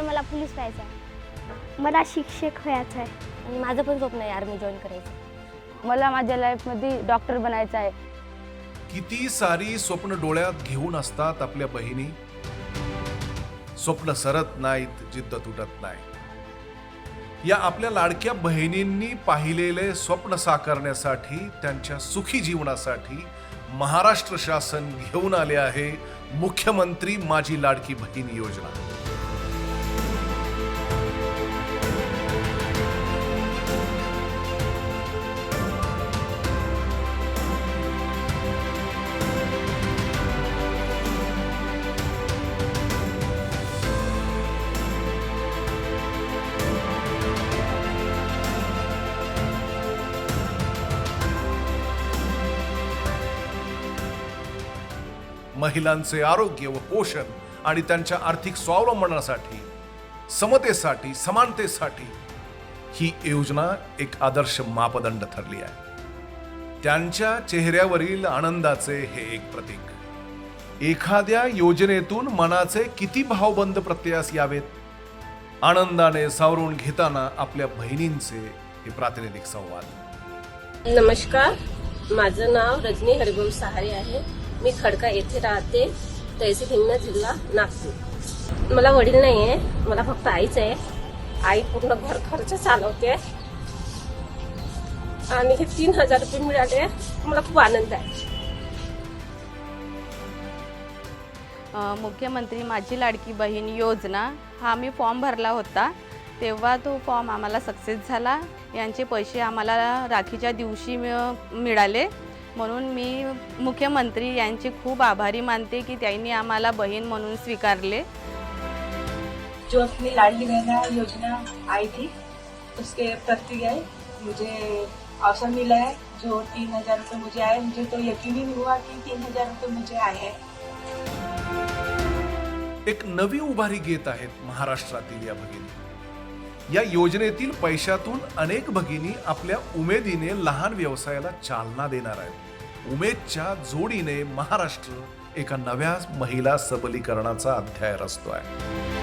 तर मला पोलीस व्हायचं आहे मला शिक्षक व्हायचं आहे आणि माझं पण स्वप्न आहे आर्मी जॉईन करायचं. मला माझ्या लाईफमध्ये डॉक्टर बनायचं आहे किती सारी स्वप्न डोळ्यात घेऊन असतात आपल्या बहिणी? स्वप्न सरत नाहीत जिद्द तुटत नाही. या आपल्या लाडक्या बहिणींनी पाहिलेले स्वप्न साकारण्यासाठी त्यांच्या सुखी जीवनासाठी महाराष्ट्र शासन घेऊन आले आहे मुख्यमंत्री माझी लाडकी बहीण योजना. महिलांचे आरोग्य व पोषण आणि त्यांच्या आर्थिक स्वावलंबनासाठी समतेसाठी समानतेसाठी ही योजना एक आदर्श मापदंड ठरली आहे. त्यांच्या चेहऱ्यावरील आनंदाचे हे एक प्रतीक. एखाद्या योजनेतून मनाचे किती भावबंद प्रत्ययास यावेत? आनंदाने सावरून घेताना आपल्या बहिणींचे हे प्रातिनिधिक संवाद. नमस्कार. माझं नाव रजनी हरिभाऊ सहारे आहे. मी खडका येथे राहते तहसील हिंगणा जिल्हा नागपूर. मला वडील नाही आहे मला फक्त आईच आहे. आई पूर्ण घर खर्च चालवते. आणि हे तीन हजार रुपये मिळाले मला खूप आनंद आहे. मुख्यमंत्री माझी लाडकी बहीण योजना हा मी फॉर्म भरला होता. तेव्हा तो फॉर्म आम्हाला सक्सेस झाला. यांचे पैसे आम्हाला राखीच्या दिवशी मिळाले. म्हणून मी मुख्यमंत्री यांचे खूप आभारी मानते की त्यांनी आम्हाला बहीण म्हणून स्वीकारले. जो अपनी लाडली बहना योजना आई थी. उसके प्रति गए मुझे अवसर मिला है. जो तीन हजार रुपये मुझे आए मुझे तो यकीन ही नहीं हुआ कि तीन हजार रुपये मुझे आए हैं। एक नवी उभारी घेत आहेत महाराष्ट्रातील या भगिनी. या योजनेतील पैशातून अनेक भगिनी आपल्या उमेदीने लहान व्यवसायाला चालना देणार आहेत. उमेदच्या जोडीने महाराष्ट्र एका नव्या महिला सबलीकरणाचा अध्याय रचतो आहे